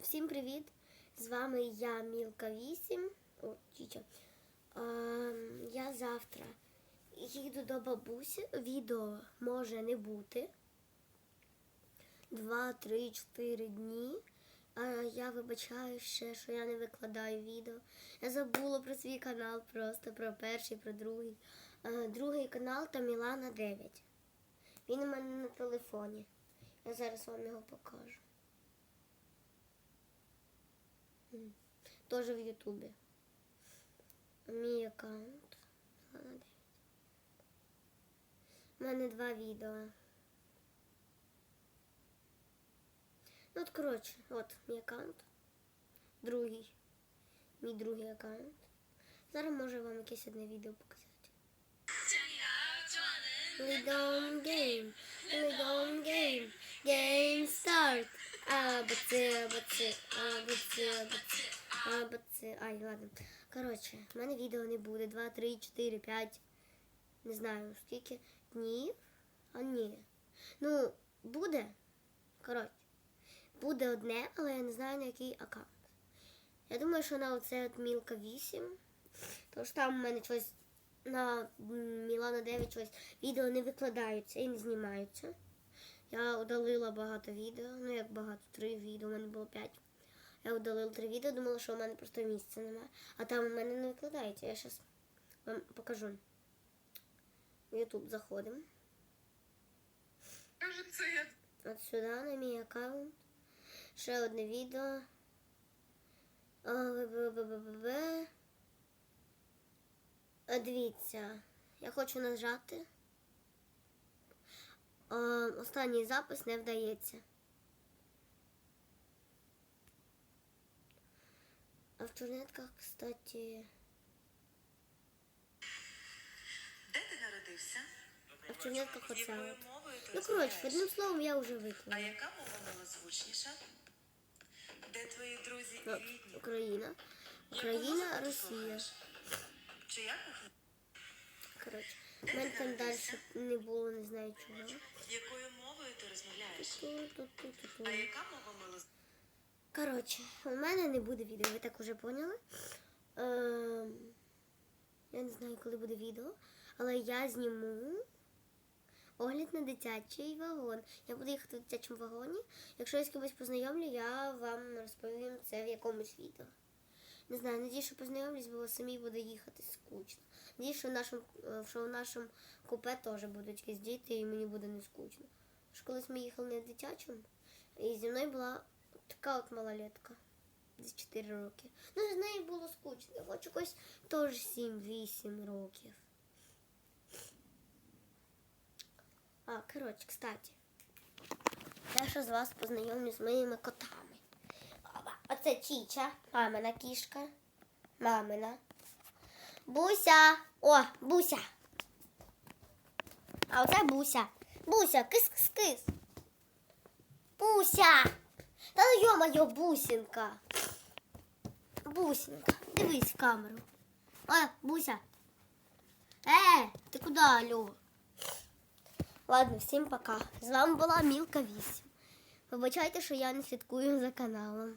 Всім привіт! З вами я Мілка 8. О, Чіча. Ем, я завтра їду до бабусі. Відео може не бути. Два, три, чотири дні. А я вибачаю ще, що я не викладаю відео. Я забула про свій канал, просто про перший, про другий. Е, другий канал та Мілана 9. Він у мене на телефоні. Я зараз вам його покажу. Тоже в Ютубі. Мій аккаунт. У мене два відео. Ну, от, коротше, от мій аккаунт. Другий. Мій другий аккаунт. Зараз можу вам якесь одне відео показати. We don't game, бацы, а, бацы. Ай, ладно. Коротше, в мене відео не буде. 2, 3, 4, 5, не знаю скільки днів. А ні. Ну, буде. Коротше, буде одне, але я не знаю на який аккаунт. Я думаю, що на оце от Мілка 8. Тому що там у мене щось на Мілана 9 щось відео не викладаються і не знімаються. Я удалила багато відео, ну як багато, три відео, у мене було п'ять. Я удалила три відео, думала, що у мене просто місця немає. А там у мене не викладається. Я зараз вам покажу. В Ютуб заходимо. От сюди на мій аккаунт. Ще одне відео. Дивіться, я хочу нажати. Останній запис не вдається. А в чорнетках, кстати. де ти народився? А в Якою от. мовою ти Ну, коротше, розмовляєш? одним словом я вже А виклала. яка мова милозвучніша? Де твої друзі і рідні? Україна. Яку Україна, ти Росія. слухаєш? Чия кухня? Коротше, в мене там далі не було, не знаю чого. Якою мовою ти розмовляєш? Ту-ту-ту-ту-ту. А яка мова милозвучніша? Коротше, у мене не буде відео, ви так уже поняли. Ем, я не знаю, коли буде відео, але я зніму огляд на дитячий вагон. Я буду їхати в дитячому вагоні. Якщо я з кимось познайомлю, я вам розповім це в якомусь відео. Не знаю, надію, що познайомлюсь, бо самі буде їхати скучно. Надію, що в нашому, е, що в нашому купе теж будуть якісь діти і мені буде не скучно. Що колись ми їхали на дитячому, і зі мною була така от малолетка. Десь 4 роки. Ну, з нею було скучно. Я хочу когось теж 7-8 років. А, коротше, кстати. Я ще з вас познайомлю з моїми котами. Оце Чіча, мамина кішка. Мамина. Буся. О, Буся. А оце Буся. Буся, кис-кис-кис. Буся. Та йо-моє, бусинка. Бусинка, дивись в камеру. О, Буся. Е, ти куди, алло? Ладно, всім пока. З вами була Мілка 8. Вибачайте, що я не слідкую за каналом.